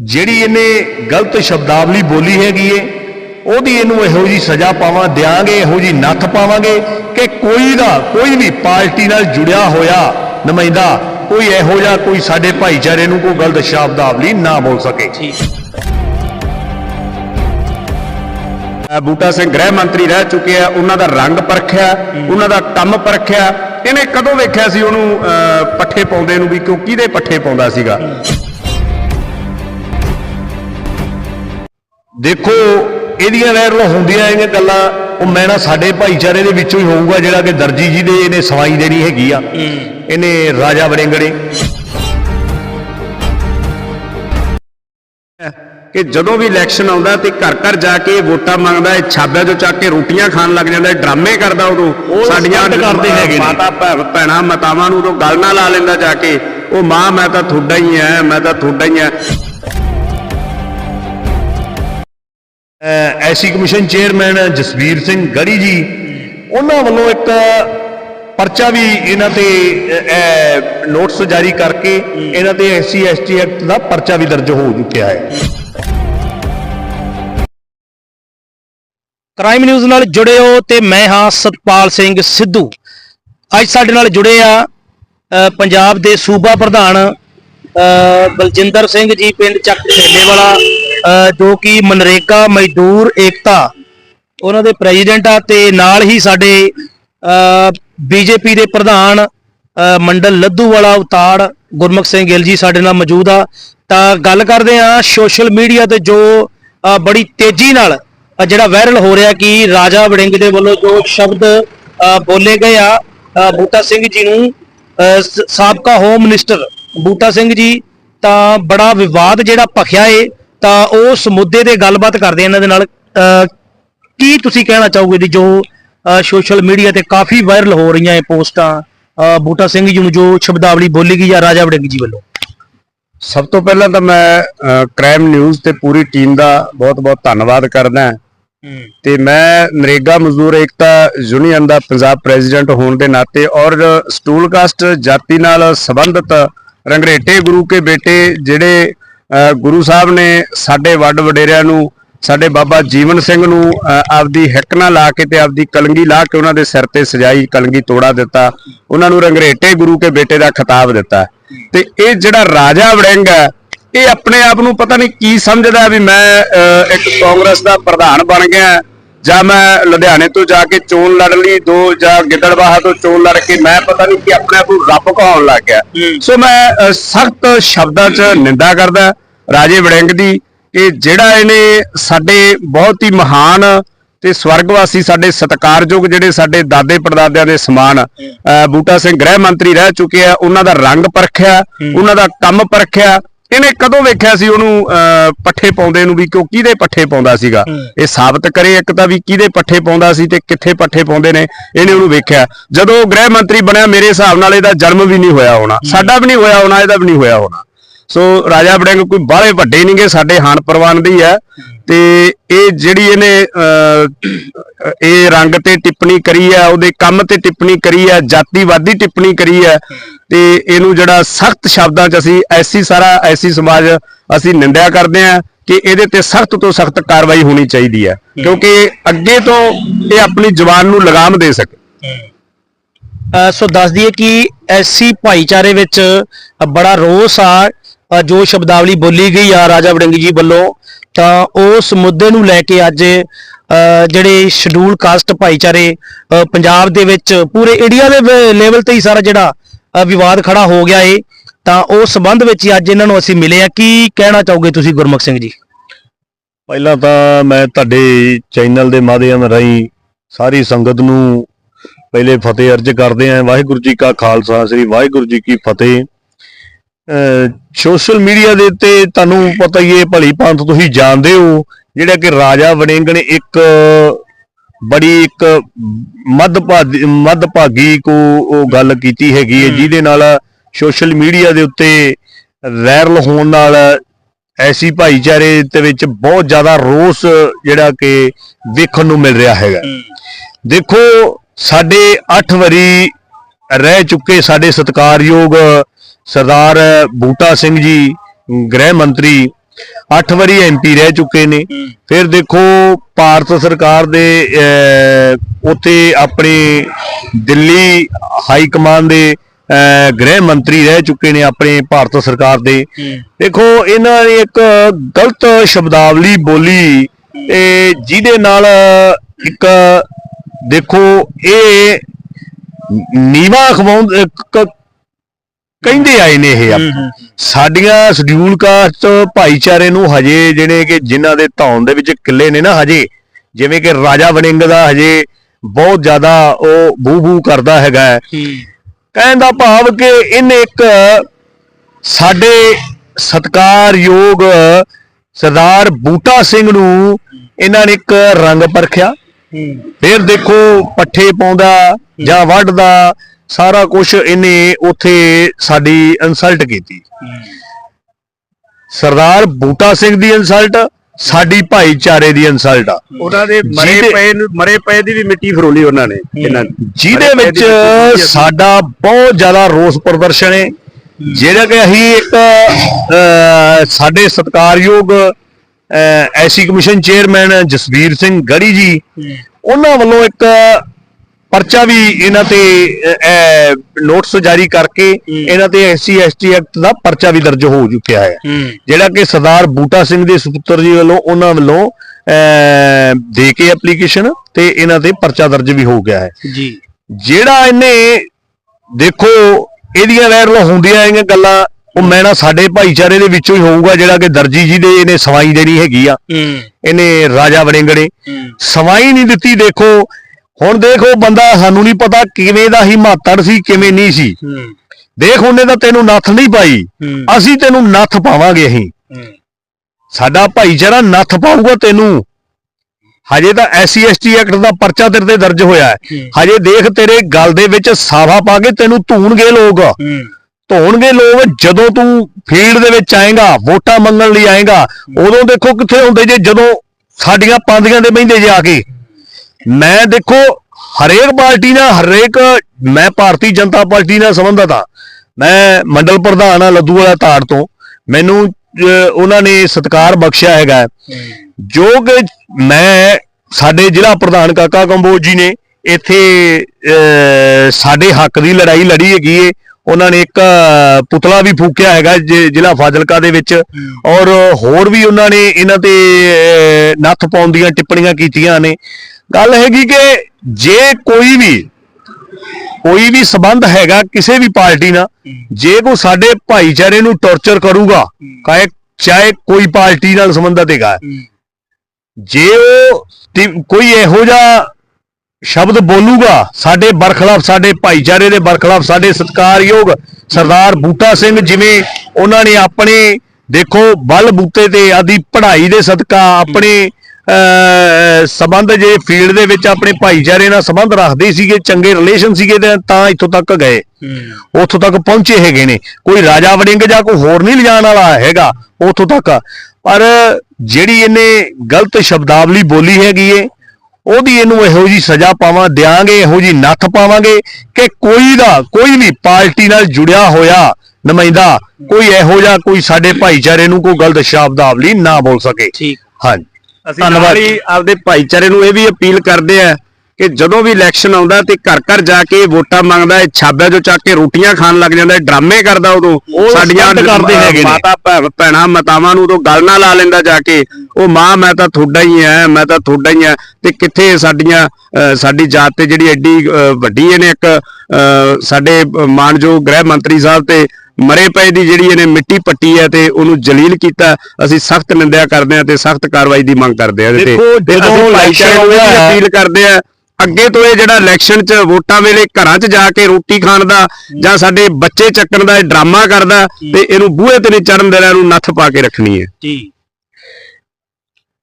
ਜਿਹੜੀ ਇਹਨੇ ਗਲਤ ਸ਼ਬਦਾਵਲੀ ਬੋਲੀ ਹੈਗੀ ਏ ਉਹਦੀ ਇਹਨੂੰ ਇਹੋ ਜੀ ਸਜ਼ਾ ਪਾਵਾਂ ਦਿਆਂਗੇ ਇਹੋ ਜੀ ਨੱਥ ਪਾਵਾਂਗੇ ਕਿ ਕੋਈ ਦਾ ਕੋਈ ਵੀ ਪਾਰਟੀ ਨਾਲ ਜੁੜਿਆ ਹੋਇਆ ਨੁਮਾਇੰਦਾ ਕੋਈ ਇਹੋ ਜਿਹਾ ਕੋਈ ਸਾਡੇ ਭਾਈਚਾਰੇ ਨੂੰ ਕੋਈ ਗਲਤ ਸ਼ਬਦਾਵਲੀ ਨਾ ਬੋਲ ਸਕੇ। ਬੂਟਾ ਸਿੰਘ ਗ੍ਰਹਿ ਮੰਤਰੀ ਰਹਿ ਚੁੱਕੇ ਆ ਉਹਨਾਂ ਦਾ ਰੰਗ ਪਰਖਿਆ ਉਹਨਾਂ ਦਾ ਕੰਮ ਪਰਖਿਆ। ਇਹਨੇ ਕਦੋਂ ਵੇਖਿਆ ਸੀ ਉਹਨੂੰ ਪੱਠੇ ਪਾਉਂਦੇ ਨੂੰ ਵੀ ਕਿਉਂ ਕਿਹਦੇ ਪੱਠੇ ਪਾਉਂਦਾ ਸੀਗਾ? ਦੇਖੋ ਇਹਦੀਆਂ ਵਾਇਰਲ ਹੁੰਦੀਆਂ ਇਹਦੀਆਂ ਗੱਲਾਂ ਉਹ ਮੈਂ ਨਾ ਸਾਡੇ ਭਾਈਚਾਰੇ ਦੇ ਵਿੱਚੋਂ ਹੀ ਹੋਊਗਾ ਜਿਹੜਾ ਕਿ ਦਰਜੀ ਜੀ ਦੇ ਇਹਨੇ ਸਵਾਈ ਦੇਣੀ ਹੈਗੀ ਆ। ਇਹਨੇ ਰਾਜਾ ਵੜਿੰਗੜੇ। ਕਿ ਜਦੋਂ ਵੀ ਇਲੈਕਸ਼ਨ ਆਉਂਦਾ ਤੇ ਘਰ ਘਰ ਜਾ ਕੇ ਇਹ ਵੋਟਾਂ ਮੰਗਦਾ ਇਹ ਛਾਬਿਆਂ ਚੋਂ ਚੱਕ ਕੇ ਰੋਟੀਆਂ ਖਾਣ ਲੱਗ ਜਾਂਦਾ ਇਹ ਡਰਾਮੇ ਕਰਦਾ ਉਦੋਂ। ਉਹ stunt ਕਰਦੇ ਹੈਗੇ। ਮਾਤਾ ਭੈਣਾਂ ਮਾਤਾਵਾਂ ਨੂੰ ਉਦੋਂ ਗੱਲ ਨਾਲ ਲਾ ਲੈਂਦਾ ਜਾ ਕੇ ਉਹ ਮਾਂ ਮੈਂ ਤਾਂ ਤੁਹਾਡਾ ਹੀ ਐ ਮੈਂ ਤਾਂ ਤੁਹਾਡਾ ਹੀ ਐ SC commission chairman Jasvir Singh Garhi ji, ਉਹਨਾਂ ਵੱਲੋਂ ਇੱਕ ਪਰਚਾ ਵੀ ਇਹਨਾਂ ਤੇ ਨੋਟਿਸ ਜਾਰੀ ਕਰਕੇ ਇਹਨਾਂ ਤੇ ਐਸਸੀ ਐਸਟੀ ਐਕਟ ਦਾ ਪਰਚਾ ਵੀ ਦਰਜ ਹੋ ਚੁੱਕਿਆ ਹੈ। ਕ੍ਰਾਈਮ ਨਿਊਜ਼ ਨਾਲ ਜੁੜੇ ਹੋ ਤੇ ਮੈਂ ਹਾਂ ਸਤਪਾਲ ਸਿੰਘ ਸਿੱਧੂ। ਅੱਜ ਸਾਡੇ ਨਾਲ ਜੁੜੇ ਆ ਪੰਜਾਬ ਦੇ ਸੂਬਾ ਪ੍ਰਧਾਨ ਬਲਜਿੰਦਰ ਸਿੰਘ ਜੀ, ਪਿੰਡ ਚੱਕ ਛੇਲੇ ਵਾਲਾ ਜੋ ਕਿ ਮਨਰੇਗਾ, ਮਜ਼ਦੂਰ, ਏਕਤਾ ਉਹਨਾਂ ਦੇ ਪ੍ਰੈਜ਼ੀਡੈਂਟ ਆ ਤੇ ਨਾਲ ਹੀ ਸਾਡੇ ਬੀਜੇਪੀ ਦੇ ਪ੍ਰਧਾਨ ਮੰਡਲ ਲੱਧੂ ਵਾਲਾ ਉਤਾੜ ਗੁਰਮੁਖ ਸਿੰਘ ਗਿੱਲ ਜੀ ਸਾਡੇ ਨਾਲ ਮੌਜੂਦ ਆ। ਤਾਂ ਗੱਲ ਕਰਦੇ ਆ ਸੋਸ਼ਲ ਮੀਡੀਆ ਤੇ ਜੋ ਬੜੀ ਤੇਜ਼ੀ ਨਾਲ ਜਿਹੜਾ ਵਾਇਰਲ ਹੋ ਰਿਹਾ ਕਿ ਰਾਜਾ ਵੜਿੰਗ ਦੇ ਵੱਲੋਂ ਜੋ ਸ਼ਬਦ ਬੋਲੇ ਗਏ ਆ ਬੂਟਾ ਸਿੰਘ ਜੀ ਨੂੰ ਸਾਬਕਾ ਹੋਮ ਮਿਨਿਸਟਰ ਬੂਟਾ ਸਿੰਘ ਜੀ, ਤਾਂ ਬੜਾ ਵਿਵਾਦ ਜਿਹੜਾ ਭਖਿਆ ਏ। ਤਾਂ ਉਸ ਮੁੱਦੇ ਤੇ ਗੱਲਬਾਤ ਕਰਦੇ ਇਹਨਾਂ ਦੇ ਨਾਲ। ਕੀ ਤੁਸੀਂ ਕਹਿਣਾ ਚਾਹੋਗੇ ਜੀ ਜੋ ਸੋਸ਼ਲ ਮੀਡੀਆ ਤੇ ਕਾਫੀ ਵਾਇਰਲ ਹੋ ਰਹੀਆਂ ਇਹ ਪੋਸਟਾਂ? ਬੂਟਾ ਸਿੰਘ ਜੀ ਨੂੰ ਜੋ ਸ਼ਬਦਾਵਲੀ ਬੋਲੀ ਗਈ ਆ ਰਾਜਾ ਵੜਿੰਗ ਜੀ ਵੱਲੋਂ? ਸਭ ਤੋਂ ਪਹਿਲਾਂ ਤਾਂ ਮੈਂ ਕ੍ਰਾਈਮ ਨਿਊਜ਼ ਤੇ ਪੂਰੀ ਟੀਮ ਦਾ ਬਹੁਤ-ਬਹੁਤ ਧੰਨਵਾਦ ਕਰਦਾ ਹਾਂ। ਤੇ ਮੈਂ ਨਰੇਗਾ ਮਜ਼ਦੂਰ ਏਕਤਾ ਯੂਨੀਅਨ ਦਾ ਪੰਜਾਬ ਪ੍ਰੈਜ਼ੀਡੈਂਟ ਹੋਣ ਦੇ ਨਾਤੇ ਔਰ ਸਟੂਲ ਕਾਸਟ ਜਾਤੀ ਨਾਲ ਸੰਬੰਧਿਤ ਰੰਗਰੇਟੇ ਗੁਰੂ ਕੇ ਬੇਟੇ ਜਿਹੜੇ ਗੁਰੂ ਸਾਹਿਬ ਨੇ ਸਾਡੇ ਵੱਡ ਵਡੇਰਿਆਂ ਨੂੰ, ਸਾਡੇ ਬਾਬਾ ਜੀਵਨ ਸਿੰਘ ਨੂੰ ਆਪਦੀ ਹਿੱਕ ਨਾਲ ਲਾ ਕੇ ਤੇ ਆਪਦੀ ਕਲੰਗੀ ਲਾ ਕੇ ਉਹਨਾਂ ਦੇ ਸਿਰ ਤੇ ਸਜਾਈ, ਕਲੰਗੀ ਤੋੜਾ ਦਿੱਤਾ। ਉਹਨਾਂ ਨੂੰ ਰੰਗਰੇਟੇ ਗੁਰੂ ਕੇ ਬੇਟੇ ਦਾ ਖਿਤਾਬ ਦਿੱਤਾ। ਤੇ ਇਹ ਜਿਹੜਾ ਰਾਜਾ ਵੜਿੰਗ ਹੈ, ਇਹ ਆਪਣੇ ਆਪ ਨੂੰ ਪਤਾ ਨਹੀਂ ਕੀ ਸਮਝਦਾ ਵੀ ਮੈਂ ਇੱਕ ਕਾਂਗਰਸ ਦਾ ਪ੍ਰਧਾਨ ਬਣ ਗਿਆ। ਜਾਂ ਮੈਂ ਲੁਧਿਆਣੇ ਤੋਂ ਜਾ ਕੇ ਚੋਣ ਲੜ ਲਈ ਦੋ ਜਾਂ ਗਿੱਦੜਬਾਹਾ ਤੋਂ ਚੋਣ ਲੜ ਕੇ ਮੈਂ ਪਤਾ ਨਹੀਂ ਕਿ ਆਪਣੇ ਆਪ ਨੂੰ ਰੱਬ ਕਹਾਉਣ ਲੱਗ ਗਿਆ। ਸੋ ਮੈਂ ਸਖਤ ਸ਼ਬਦਾਂ 'ਚ ਨਿੰਦਾ ਕਰਦਾ ਰਾਜੇ ਵੜਿੰਗ ਦੀ ਕਿ ਜਿਹੜਾ ਇਹਨੇ ਸਾਡੇ ਬਹੁਤ ਹੀ ਮਹਾਨ ਤੇ ਸਵਰਗਵਾਸੀ ਸਾਡੇ ਸਤਿਕਾਰਯੋਗ ਜਿਹੜੇ ਸਾਡੇ ਦਾਦੇ ਪੜਦਾਦਿਆਂ ਦੇ ਸਮਾਨ ਬੂਟਾ ਸਿੰਘ ਗ੍ਰਹਿ ਮੰਤਰੀ ਰਹਿ ਚੁੱਕੇ ਆ ਉਹਨਾਂ ਦਾ ਰੰਗ ਪਰਖਿਆ ਉਹਨਾਂ ਦਾ ਕੰਮ ਪਰਖਿਆ ਇਹਨੇ ਕਦੋਂ ਵੇਖਿਆ ਸੀ ਉਹਨੂੰ ਪੱਠੇ ਪਾਉਂਦੇ ਨੂੰ ਵੀ ਕਿਉਂ ਕਿਹਦੇ ਪੱਠੇ ਪਾਉਂਦਾ ਸੀਗਾ? ਇਹ ਸਾਬਤ ਕਰੇ ਇੱਕ ਤਾਂ ਵੀ ਕਿਹਦੇ ਪੱਠੇ ਪਾਉਂਦਾ ਸੀ ਤੇ ਕਿੱਥੇ ਪੱਠੇ ਪਾਉਂਦੇ ਨੇ ਇਹਨੇ ਉਹਨੂੰ ਵੇਖਿਆ। ਜਦੋਂ ਉਹ ਗ੍ਰਹਿ ਮੰਤਰੀ ਬਣਿਆ ਮੇਰੇ ਹਿਸਾਬ ਨਾਲ ਇਹਦਾ ਜਨਮ ਵੀ ਨਹੀਂ ਹੋਇਆ ਹੋਣਾ। ਸਾਡਾ ਵੀ ਨਹੀਂ ਹੋਇਆ ਹੋਣਾ ਇਹਦਾ ਵੀ ਨਹੀਂ ਹੋਇਆ ਹੋਣਾ। ਸੋ ਰਾਜਾ ਵੜਿੰਗ ਕੋਈ ਬਾਹਲੇ ਵੱਡੇ ਨਹੀਂਗੇ ਸਾਡੇ ਹਾਨ ਪ੍ਰਵਾਨ ਦੀ ਹੈ। ਤੇ ਇਹ ਜਿਹੜੀ ਇਹਨੇ ਅਹ, ਇਹ ਰੰਗ ਤੇ ਟਿੱਪਣੀ ਕਰੀ ਹੈ ਉਹਦੇ ਕੰਮ ਤੇ ਟਿੱਪਣੀ ਕਰੀ ਹੈ ਜਾਤੀਵਾਦੀ ਟਿੱਪਣੀ ਕਰੀ ਹੈ ਤੇ ਇਹਨੂੰ ਜਿਹੜਾ ਸਖਤ ਸ਼ਬਦਾਂ 'ਚ ਅਸੀਂ ਐਸੀ ਸਾਰਾ ਐਸੀ ਸਮਾਜ ਅਸੀਂ ਨਿੰਦਿਆ ਕਰਦੇ ਹਾਂ ਕਿ ਇਹਦੇ ਤੇ ਸਖਤ ਤੋਂ ਸਖਤ ਕਾਰਵਾਈ ਹੋਣੀ ਚਾਹੀਦੀ ਹੈ। ਕਿਉਂਕਿ ਅੱਗੇ ਤੋਂ ਇਹ ਆਪਣੀ ਜ਼ੁਬਾਨ ਨੂੰ ਲਗਾਮ ਦੇ ਸਕੇ। ਸੋ ਦੱਸ ਦਈਏ ਕਿ ਐਸੀ ਭਾਈਚਾਰੇ ਵਿੱਚ ਬੜਾ ਰੋਸ ਆ ਜੋ ਸ਼ਬਦਾਵਲੀ ਬੋਲੀ ਗਈ ਆ ਰਾਜਾ ਵੜਿੰਗ ਜੀ ਵੱਲੋਂ। ਤਾਂ ਉਸ ਮੁੱਦੇ ਨੂੰ ਲੈ ਕੇ ਅੱਜ ਅ, ਜਿਹੜੇ ਸ਼ਡਿਊਲ ਕਾਸਟ ਭਾਈਚਾਰੇ ਪੰਜਾਬ ਦੇ ਵਿੱਚ ਪੂਰੇ ਇੰਡੀਆ ਦੇ ਲੈਵਲ ਤੇ ਹੀ ਸਾਰਾ ਜਿਹੜਾ ਵਿਵਾਦ ਖੜਾ ਹੋ ਗਿਆ ਏ। ਤਾਂ ਉਸ ਸੰਬੰਧ ਵਿੱਚ ਅੱਜ ਇਹਨਾਂ ਨੂੰ ਅਸੀਂ ਮਿਲੇ ਆ। ਕੀ ਕਹਿਣਾ ਚਾਹੋਗੇ ਤੁਸੀਂ ਗੁਰਮੁਖ ਸਿੰਘ ਜੀ? ਪਹਿਲਾਂ ਤਾਂ ਮੈਂ ਤੁਹਾਡੇ ਚੈਨਲ ਦੇ ਮਾਧਿਅਮ ਰਾਹੀਂ ਸਾਰੀ ਸੰਗਤ ਨੂੰ ਪਹਿਲੇ ਫਤਿਹ ਅਰਜ ਕਰਦੇ ਆਂ। ਵਾਹਿਗੁਰੂ ਜੀ ਕਾ ਖਾਲਸਾ ਸ੍ਰੀ ਵਾਹਿਗੁਰੂ ਜੀ ਕੀ ਫਤਿਹ। ਸੋਸ਼ਲ ਮੀਡੀਆ ਦੇ ਉੱਤੇ ਤੁਹਾਨੂੰ ਪਤਾ ਹੀ ਹੈ ਭਲੀ ਭਾਂਤ ਤੁਸੀਂ ਜਾਣਦੇ ਹੋ ਜਿਹੜਾ ਕਿ ਰਾਜਾ ਵੜਿੰਗ ਨੇ ਇੱਕ ਬੜੀ ਇੱਕ ਮੱਧਭਾਗੀ ਮੱਧਭਾਗੀ ਕੋ ਉਹ ਗੱਲ ਕੀਤੀ ਹੈਗੀ ਹੈ ਜਿਹਦੇ ਨਾਲ ਸੋਸ਼ਲ ਮੀਡੀਆ ਦੇ ਉੱਤੇ ਵਾਇਰਲ ਹੋਣ ਨਾਲ ਐਸੀ ਭਾਈਚਾਰੇ ਦੇ ਵਿੱਚ ਬਹੁਤ ਜ਼ਿਆਦਾ ਰੋਸ ਜਿਹੜਾ ਕਿ ਵੇਖਣ ਨੂੰ ਮਿਲ ਰਿਹਾ ਹੈਗਾ। ਦੇਖੋ ਸਾਡੇ 8 ਵਾਰੀ ਰਹਿ ਚੁੱਕੇ ਸਾਡੇ ਸਤਿਕਾਰਯੋਗ ਸਰਦਾਰ ਬੂਟਾ ਸਿੰਘ ਜੀ ਗ੍ਰਹਿ ਮੰਤਰੀ 8 ਵਾਰੀ ਐਮਪੀ ਰਹਿ ਚੁੱਕੇ ਨੇ। ਫਿਰ ਦੇਖੋ ਭਾਰਤ ਸਰਕਾਰ ਦੇ ਉੱਥੇ ਆਪਣੇ ਦਿੱਲੀ ਹਾਈ ਕਮਾਂਡ ਦੇ ਗ੍ਰਹਿ ਮੰਤਰੀ ਰਹਿ ਚੁੱਕੇ ਨੇ ਆਪਣੇ ਭਾਰਤ ਸਰਕਾਰ ਦੇ। ਦੇਖੋ ਇਹਨਾਂ ਨੇ ਇੱਕ ਗਲਤ ਸ਼ਬਦਾਵਲੀ ਬੋਲੀ ਤੇ ਜਿਹਦੇ ਨਾਲ ਇੱਕ ਦੇਖੋ ਇਹ ਨੀਵਾ ਖਵਾਉਂ ਕ- ਕਹਿੰਦੇ ਆਏ ਨੇ ਇਹ ਆਪ- ਸਾਡੀਆਂ ਸ਼ਡਿਊਲ ਕਾਸਟ ਭਾਈਚਾਰੇ ਨੂੰ ਹਜੇ ਜਿਹੜੇ ਕਿ ਜਿਨ੍ਹਾਂ ਦੇ ਧੌਣ ਦੇ ਵਿੱਚ ਕਿੱਲੇ ਨੇ ਨਾ ਹਜੇ ਜਿਵੇਂ ਕਿ ਰਾਜਾ ਵੜਿੰਗ ਦਾ ਹਜੇ ਬਹੁਤ ਜ਼ਿਆਦਾ ਉਹ ਬੂ ਬੂ ਕਰਦਾ ਹੈਗਾ। ਹੈ। ਕਹਿਣ ਦਾ ਭਾਵ ਕਿ ਇਹਨੇ ਇੱਕ ਸਾਡੇ ਸਤਕਾਰਯੋਗ ਸਰਦਾਰ ਬੂਟਾ ਸਿੰਘ ਨੂੰ ਇਹਨਾਂ ਨੇ ਇੱਕ ਰੰਗ ਪਰਖਿਆ। ਫਿਰ ਦੇਖੋ ਪੱਠੇ ਪਾਉਂਦਾ ਜਾਂ ਵੱਢਦਾ ਸਾਰਾ ਕੁਝ ਇਹਨੇ ਉੱਥੇ ਸਾਡੀ ਇਨਸਲਟ ਕੀਤੀ। ਸਰਦਾਰ ਬੂਟਾ ਸਿੰਘ ਦੀ ਇਨਸਲਟ ਸਾਡੀ ਭਾਈਚਾਰੇ ਦੀ ਇਨਸਲਟ ਆ। ਉਹਨਾਂ ਦੇ ਮਰੇ ਪਏ ਮਰੇ ਪਏ ਦੀ ਵੀ ਮਿੱਟੀ ਫਰੋਲੀ ਉਹਨਾਂ ਨੇ। ਜਿਹਦੇ ਵਿੱਚ ਸਾਡਾ ਬਹੁਤ ਜ਼ਿਆਦਾ ਰੋਸ ਪ੍ਰਦਰਸ਼ਨ ਹੈ। ਜਿਹੜਾ ਕਿ ਅਸੀਂ ਇੱਕ ਸਾਡੇ ਸਤਿਕਾਰਯੋਗ SC commission chairman Jasvir Singh Garhi ji ਉਹਨਾਂ ਵੱਲੋਂ ਇੱਕ ਪਰਚਾ ਵੀ ਇਹਨਾਂ ਤੇ ਨੋਟਿਸ ਜਾਰੀ ਕਰਕੇ ਇਹਨਾਂ ਤੇ ਐਸਸੀ ਐਸਟੀ ਐਕਟ ਦਾ ਪਰਚਾ ਵੀ ਦਰਜ ਹੋ ਚੁੱਕਿਆ ਹੈ। ਜਿਹੜਾ ਕਿ ਸਰਦਾਰ ਬੂਟਾ ਸਿੰਘ ਦੇ ਸੁਪੁੱਤਰ ਜੀ ਵੱਲੋਂ ਉਹਨਾਂ ਵੱਲੋਂ ਦੇ ਕੇ ਐਪਲੀਕੇਸ਼ਨ ਤੇ ਇਹਨਾਂ ਤੇ ਪਰਚਾ ਦਰਜ ਵੀ ਹੋ ਗਿਆ ਹੈ। ਜੀ। ਜਿਹੜਾ ਇਹਨੇ ਦੇਖੋ ਇਹਦੀਆਂ ਵਾਇਰਲ ਹੁੰਦੀਆਂ ਹੈਗੀਆਂ ਗੱਲਾਂ ਉਹ ਮੈਂ ਨਾ ਸਾਡੇ ਭਾਈਚਾਰੇ ਦੇ ਵਿੱਚੋਂ ਹੀ ਹੋਊਗਾ ਜਿਹੜਾ ਕਿ ਦਰਜੀ ਜੀ ਦੇ ਇਹਨੇ ਸਵਾਈ ਦੇਣੀ ਹੈਗੀ ਆ। ਇਹਨੇ ਰਾਜਾ ਵੜਿੰਗ ਨੇ ਸਵਾਈ ਨਹੀਂ ਦਿੱਤੀ ਦੇਖੋ ਹੁਣ ਦੇਖੋ ਬੰਦਾ ਸਾਨੂੰ ਨਹੀਂ ਪਤਾ ਕਿਵੇਂ ਦਾ ਹੀ ਮਾਤੜ ਸੀ ਕਿਵੇਂ ਨਹੀਂ ਸੀ। ਦੇਖ ਉਹਨੇ ਤਾਂ ਤੈਨੂੰ ਨੱਥ ਨਹੀਂ ਪਾਈ। ਅਸੀਂ ਤੈਨੂੰ ਨੱਥ ਪਾਵਾਂਗੇ ਅਸੀਂ। ਸਾਡਾ ਭਾਈਚਾਰਾ ਨੱਥ ਪਾਊਗਾ ਤੈਨੂੰ ਹਜੇ ਤਾਂ ਐਸਸੀ ਐਸਟੀ ਐਕਟ ਦਾ ਪਰਚਾ ਤੇਰੇ ਤੇ ਦਰਜ ਹੋਇਆ ਹੈ। ਹਜੇ ਦੇਖ ਤੇਰੇ ਗਲ ਦੇ ਵਿੱਚ ਸਾਫਾ ਪਾ ਕੇ ਤੈਨੂੰ ਧੂਣਗੇ ਲੋਕ। ਧੋਣਗੇ ਲੋਕ ਜਦੋਂ ਤੂੰ ਫੀਲਡ ਦੇ ਵਿੱਚ ਆਏਗਾ ਵੋਟਾਂ ਮੰਗਣ ਲਈ ਆਏਗਾ ਉਦੋਂ ਦੇਖੋ ਕਿੱਥੇ ਹੁੰਦੇ ਜੇ ਜਦੋਂ ਸਾਡੀਆਂ ਪਾਂਦੀਆਂ ਦੇ ਬਹਿੰਦੇ ਜਾ ਕੇ। ਮੈਂ ਦੇਖੋ ਹਰੇਕ ਪਾਰਟੀ ਨਾਲ ਹਰੇਕ ਮੈਂ ਭਾਰਤੀ ਜਨਤਾ ਪਾਰਟੀ ਨਾਲ ਸੰਬੰਧਤ ਆ ਮੈਂ ਮੰਡਲ ਪ੍ਰਧਾਨ ਆ ਲੱਦੂ ਵਾਲਾ ਧਾੜ ਤੋਂ। ਮੈਨੂੰ ਉਹਨਾਂ ਨੇ ਸਤਿਕਾਰ ਬਖਸ਼ਿਆ ਹੈਗਾ ਜੋ ਕਿ ਮੈਂ ਸਾਡੇ ਜ਼ਿਲ੍ਹਾ ਪ੍ਰਧਾਨ ਕਾਕਾ ਕੰਬੋਜ ਜੀ ਨੇ ਇੱਥੇ ਅਹ, ਸਾਡੇ ਹੱਕ ਦੀ ਲੜਾਈ ਲੜੀ ਹੈਗੀ ਏ। ਉਹਨਾਂ ਨੇ ਇੱਕ ਪੁਤਲਾ ਵੀ ਫੂਕਿਆ ਹੈਗਾ ਜ- ਜ਼ਿਲ੍ਹਾ ਫਾਜ਼ਿਲਕਾ ਦੇ ਵਿੱਚ। ਔਰ ਹੋਰ ਵੀ ਉਹਨਾਂ ਨੇ ਇਹਨਾਂ ਤੇ ਨੱਥ ਪਾਉਣ ਦੀਆਂ ਟਿੱਪਣੀਆਂ ਕੀਤੀਆਂ ਨੇ। ਗੱਲ ਹੈਗੀ ਕਿ ਜੇ ਕੋਈ ਵੀ ਕੋਈ ਵੀ ਸਬੰਧ ਹੈਗਾ ਕਿਸੇ ਵੀ ਪਾਰਟੀ ਨਾਲ, ਜੇ ਕੋ ਸਾਡੇ ਭਾਈਚਾਰੇ ਨੂੰ ਟੌਰਚਰ ਕਰੂਗਾ, ਕਾਹੇ, ਚਾਹੇ ਕੋਈ ਪਾਰਟੀ ਨਾਲ ਸੰਬੰਧਤ ਹੈਗਾ, ਜੇ ਉਹ ਕੋਈ ਇਹੋ ਜਿਹਾ ਸ਼ਬਦ ਬੋਲੂਗਾ, ਸਾਡੇ ਬਰਖਲਾਫ, ਸਾਡੇ ਭਾਈਚਾਰੇ ਦੇ ਬਰਖਲਾਫ, ਸਾਡੇ ਸਤਿਕਾਰਯੋਗ ਸਰਦਾਰ ਬੂਟਾ ਸਿੰਘ ਜਿਵੇਂ ਉਹਨਾਂ ਨੇ ਆਪਣੇ, ਦੇਖੋ, ਬਲ ਬੂਤੇ ਤੇ ਆਦੀ ਪੜ੍ਹਾਈ ਦੇ ਸਦਕਾ ਆਪਣੇ ਸੰਬੰਧ ਜੇ ਫੀਲਡ ਦੇ ਵਿੱਚ ਆਪਣੇ ਭਾਈਚਾਰੇ ਨਾਲ ਸੰਬੰਧ ਰੱਖਦੇ ਸੀਗੇ ਚੰਗੇ ਰਿਲੇਸ਼ਨ ਸੀਗੇ ਤੇ ਇੱਥੋਂ ਤੱਕ ਗਏ। ਉੱਥੋਂ ਤੱਕ ਪਹੁੰਚੇ ਹੈਗੇ ਨੇ। ਕੋਈ ਰਾਜਾ ਵੜਿੰਗ ਜਾਂ ਕੋਈ ਹੋਰ ਨਹੀਂ ਲਿਜਾਣ ਵਾਲਾ ਹੈਗਾ ਉੱਥੋਂ ਤੱਕ। ਪਰ ਜਿਹੜੀ ਇਹਨੇ ਗਲਤ ਸ਼ਬਦਾਵਲੀ ਬੋਲੀ ਹੈਗੀ ਏ ਉਹਦੀ ਇਹਨੂੰ ਇਹੋ ਜੀ ਸਜ਼ਾ ਪਾਵਾਂ ਦਿਆਂਗੇ ਇਹੋ ਜੀ ਨੱਥ ਪਾਵਾਂਗੇ ਕਿ ਕੋਈ ਦਾ ਕੋਈ ਵੀ ਪਾਰਟੀ ਨਾਲ ਜੁੜਿਆ ਹੋਇਆ ਨੁਮਾਇੰਦਾ ਕੋਈ ਇਹੋ ਜਿਹਾ ਕੋਈ ਸਾਡੇ ਭਾਈਚਾਰੇ ਨੂੰ ਕੋਈ ਗਲਤ ਸ਼ਬਦਾਵਲੀ ਨਾ ਬੋਲ ਸਕੇ। ਠੀਕ। ਹਾਂਜੀ। ਅਸੀਂ ਨਾਲ ਹੀ ਆਪਦੇ ਭਾਈਚਾਰੇ ਨੂੰ ਇਹ ਵੀ ਅਪੀਲ ਕਰਦੇ ਆ ਕਿ ਜਦੋਂ ਵੀ ਇਲੈਕਸ਼ਨ ਆਉਂਦਾ ਤੇ ਘਰ ਘਰ ਜਾ ਕੇ ਵੋਟਾਂ ਮੰਗਦਾ ਹੈ ਛਾਬਿਆਂ ਚੋਂ ਚੱਕ ਕੇ ਰੋਟੀਆਂ ਖਾਣ ਲੱਗ ਜਾਂਦਾ ਹੈ ਡਰਾਮੇ ਕਰਦਾ ਉਦੋਂ ਸਾਡੀਆਂ ਕਰਦੇ ਹੈਗੇ। ਮਾਤਾ ਭੈਣਾਂ ਮਤਾਵਾਂ ਨੂੰ ਉਦੋਂ ਗੱਲ ਨਾ ਲਾ ਲੈਂਦਾ ਜਾ ਕੇ ਉਹ ਮਾਂ ਮੈਂ ਤਾਂ ਤੁਹਾਡਾ ਹੀ ਆ ਮੈਂ ਤਾਂ ਤੁਹਾਡਾ ਹੀ ਆ ਤੇ ਕਿੱਥੇ ਸਾਡੀਆਂ ਸਾਡੀ ਜਾਤ ਤੇ ਜਿਹੜੀ ਐਡੀ ਵੱਡੀ ਇਹਨੇ ਇੱਕ ਸਾਡੇ ਮਾਨਯੋਗ ਗ੍ਰਹਿ ਮੰਤਰੀ ਸਾਹਿਬ ਤੇ ਮਰੇ ਪਏ ਦੀ ਜਿਹੜੀ ਇਹਨੇ ਮਿੱਟੀ ਪੱਟੀ ਹੈ ਤੇ ਉਹਨੂੰ ਜਲੀਲ ਕੀਤਾ ਅਸੀਂ ਸਖਤ ਨਿੰਦਿਆ ਕਰਦੇ ਹਾਂ ਤੇ ਸਖਤ ਕਾਰਵਾਈ ਦੀ ਮੰਗ ਕਰਦੇ ਹਾਂ ਇਹਦੇ ਤੇ। ਦੇਖੋ, ਤੇ ਜਦੋਂ ਅਸੀਂ ਭਾਈਚਾਰੇ ਨੂੰ ਵੀ ਅਪੀਲ ਕਰਦੇ ਆ ਅੱਗੇ ਤੋਂ ਇਹ ਜਿਹੜਾ ਇਲੈਕਸ਼ਨ 'ਚ ਵੋਟਾਂ ਵੇਲੇ ਘਰਾਂ 'ਚ ਜਾ ਕੇ ਰੋਟੀ ਖਾਣ ਦਾ ਜਾਂ ਸਾਡੇ ਬੱਚੇ ਚੱਕਣ ਦਾ ਇਹ ਡਰਾਮਾ ਕਰਦਾ ਤੇ ਇਹਨੂੰ ਬੂਹੇ ਤੇ ਨਹੀਂ ਚੜਨ ਦੇਣਾ ਇਹਨੂੰ ਨੱਥ ਪਾ ਕੇ ਰੱਖਣੀ ਹੈ। ਜੀ।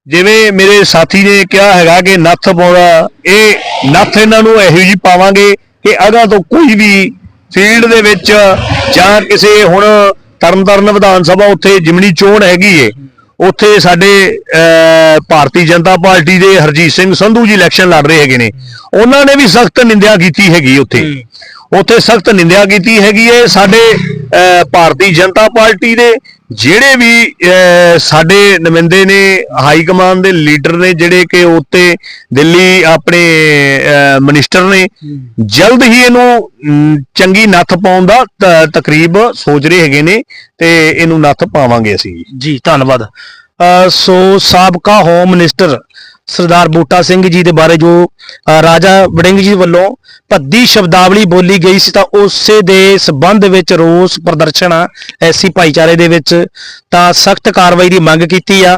ਜਿਵੇਂ ਮੇਰੇ ਸਾਥੀ ਨੇ ਕਿਹਾ ਹੈਗਾ ਕਿ ਨੱਥ ਪਾਉਣਾ ਇਹ ਨੱਥ ਇਹਨਾਂ ਨੂੰ ਇਹੋ ਜੀ ਪਾਵਾਂਗੇ ਕਿ ਅਗਾ ਤੋਂ ਕੋਈ ਵੀ ਫੀਲਡ ਦੇ ਵਿੱਚ ਜਾਂ ਕਿਸੇ ਹੁਣ ਤਰਨਤਾਰਨ ਵਿਧਾਨ ਸਭਾ ਉੱਥੇ ਜਿਮਣੀ ਚੋਣ ਹੈਗੀ ਏ ਉੱਥੇ ਸਾਡੇ ਭਾਰਤੀ ਜਨਤਾ ਪਾਰਟੀ ਦੇ ਹਰਜੀਤ ਸਿੰਘ ਸੰਧੂ ਜੀ ਇਲੈਕਸ਼ਨ ਲੜ ਰਹੇ ਹੈਗੇ ਨੇ। ਉਹਨਾਂ ਨੇ ਵੀ ਸਖਤ ਨਿੰਦਿਆ ਕੀਤੀ ਹੈਗੀ ਉੱਥੇ। ਉੱਥੇ ਸਖਤ ਨਿੰਦਿਆ ਕੀਤੀ ਹੈਗੀ ਏ ਸਾਡੇ ਭਾਰਤੀ ਜਨਤਾ ਪਾਰਟੀ ਦੇ ਜਿਹੜੇ ਵੀ ਸਾਡੇ ਨੁਮਾਇੰਦੇ ਨੇ ਹਾਈ ਕਮਾਂਡ ਦੇ ਲੀਡਰ ਨੇ ਜਿਹੜੇ ਕਿ ਉੱਤੇ ਦਿੱਲੀ ਆਪਣੇ ਮਿਨਿਸਟਰ ਨੇ ਜਲਦ ਹੀ ਇਹਨੂੰ ਚੰਗੀ ਨੱਥ ਪਾਉਣ ਦਾ ਤਕਰੀਬ ਸੋਚ ਰਹੇ ਹੈਗੇ ਨੇ ਤੇ ਇਹਨੂੰ ਨੱਥ ਪਾਵਾਂਗੇ ਅਸੀਂ। ਜੀ ਧੰਨਵਾਦ। ਸੋ ਸਾਬਕਾ ਹੋਮ ਮਿਨਿਸਟਰ ਸਰਦਾਰ ਬੂਟਾ ਸਿੰਘ ਜੀ ਦੇ ਬਾਰੇ ਜੋ ਅ, ਰਾਜਾ ਵੜਿੰਗ ਜੀ ਵੱਲੋਂ ਭੱਦੀ ਸ਼ਬਦਾਵਲੀ ਬੋਲੀ ਗਈ ਸੀ ਤਾਂ ਉਸੇ ਦੇ ਸਬੰਧ ਵਿੱਚ ਰੋਸ ਪ੍ਰਦਰਸ਼ਨ ਆ ਐਸੀ ਭਾਈਚਾਰੇ ਦੇ ਵਿੱਚ ਤਾਂ ਸਖਤ ਕਾਰਵਾਈ ਦੀ ਮੰਗ ਕੀਤੀ ਆ।